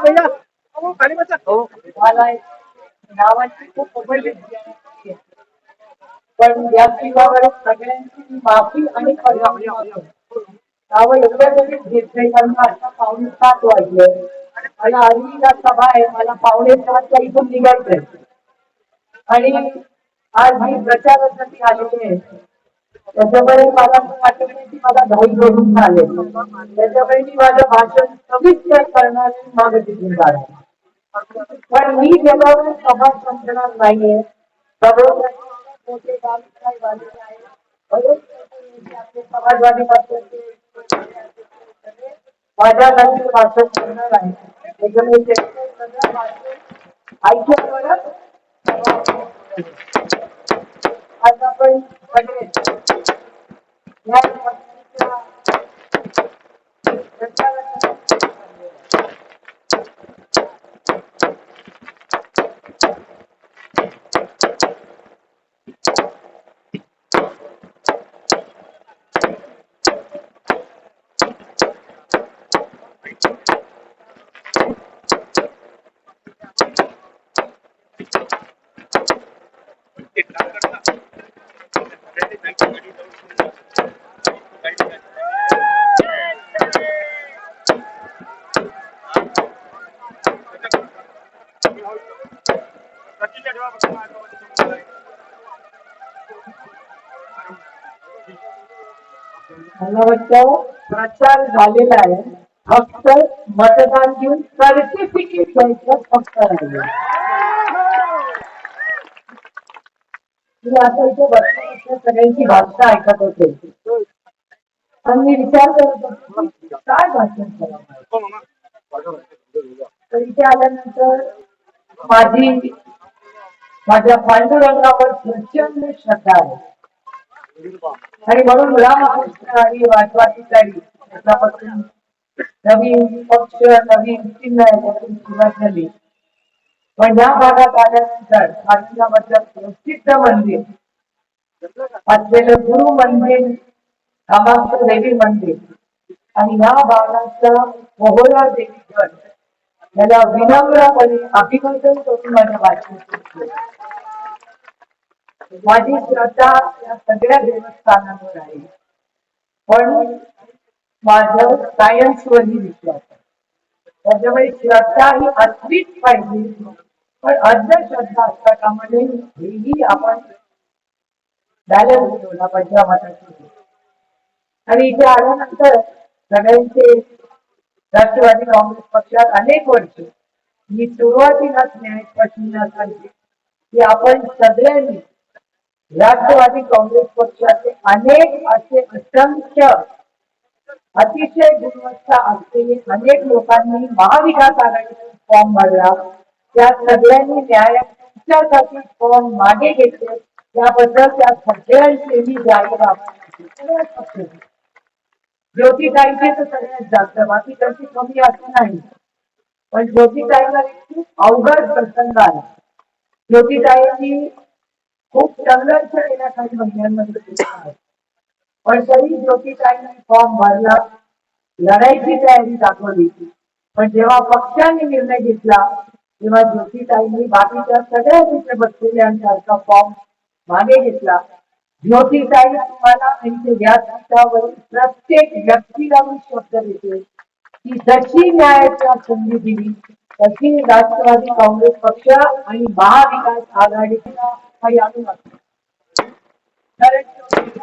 मला खूप पण या जीवावर सगळ्यांची माफी आणि परवानगी एवढ्या जरी घेतले आता पावणे सात वाजले मला अरविंदा सभा आहे मला पावणे सातला इथून निघायचंय आणि आज मी प्रचारासाठी आलेली आहे. त्याच्यामुळे मला असं वाटत नाही की मला घाई करून झाले त्याच्यामुळे मी माझं भाषण सविस्तर करणारे आणि मागे तिथून जाणार. पण मी गेल्यावर समाज संपणार नाहीये सर्वजण झालेले आहे. समाजवादी पक्षाचे माझ्या नंतर भाषण करणार आहे त्याच्यामुळे ते भाषण ऐकल्यावरच आज आपण सगळे प्रचार झालेला आहे. फक्त मतदान घेऊन सर्टिफिकेट घ्यायचं फक्त राहिले मी आता इथे बसल्या सगळ्यांची भाषा ऐकत होते. पण मी विचार करत होतो काय भाषण करावं तर इथे आल्यानंतर माझी माझ्या पांडुरंगावर प्रचंड श्रद्धा आहे. आणि म्हणून रामकृष्ण आणि वाटवाची काढी त्याच्यापासून नवीन पक्ष नवीन चिन्ह याच्यातून सुरुवात झाली. पण या भागात आल्यानंतर आश्रमामधलं प्रसिद्ध मंदिर असलेलं गुरु मंदिर कामाख्या देवी मंदिर आणि या भागाचा मोहरा देवी गड याला विनम्रपणे अभिवादन करून माझ्या भाषणात माझी श्रद्धा या सगळ्या देवस्थानांवर आहे. पण माझं सायन्सवरही विश्वास आहे. त्याच्यामुळे श्रद्धा ही असलीच पाहिजे पण अंधश्रद्धा असता कामाने हेही आपण बॅलन्स ठेवला पाहिजे. आणि इथे आल्यानंतर सगळ्यांचे राष्ट्रवादी काँग्रेस पक्षात अनेक वर्ष मी सुरुवातीलाच न्यायपतींना सांगते की आपण सगळ्यांनी राष्ट्रवादी काँग्रेस पक्षाचे अनेक असे असंख्य अतिशय गुणवत्ता असलेले अनेक लोकांनी महाविकास आघाडीतून फॉर्म भरला. त्या सगळ्यांनी न्यायासाठी फॉर्म मागे घेतले. त्याबद्दल त्या सगळ्यांचे मी जाहीर ज्योतिताईचे तर सगळ्यात जास्त बाकी त्यांची कमी असं नाही. पण ज्योतिताईला अवघड प्रसंग आला. ज्योतिताईंनी खूप संघर्ष गेल्या काही महिन्यांमध्ये पण तरी ज्योतिताईंनी फॉर्म भरला लढाईची तयारी दाखवली. पण जेव्हा पक्षाने निर्णय घेतला तेव्हा ज्योतिताईंनी बाकीच्या सगळ्या तिथे बसलेल्यांसारखा फॉर्म मागे घेतला. ज्योतिताई तुम्हाला त्यांच्या व्यासपीठावर प्रत्येक व्यक्तीला मी शब्द देते. की जशी न्यायाच्या संधी दिली तशी राष्ट्रवादी काँग्रेस पक्ष आणि महाविकास आघाडीला काही आणू नका कारण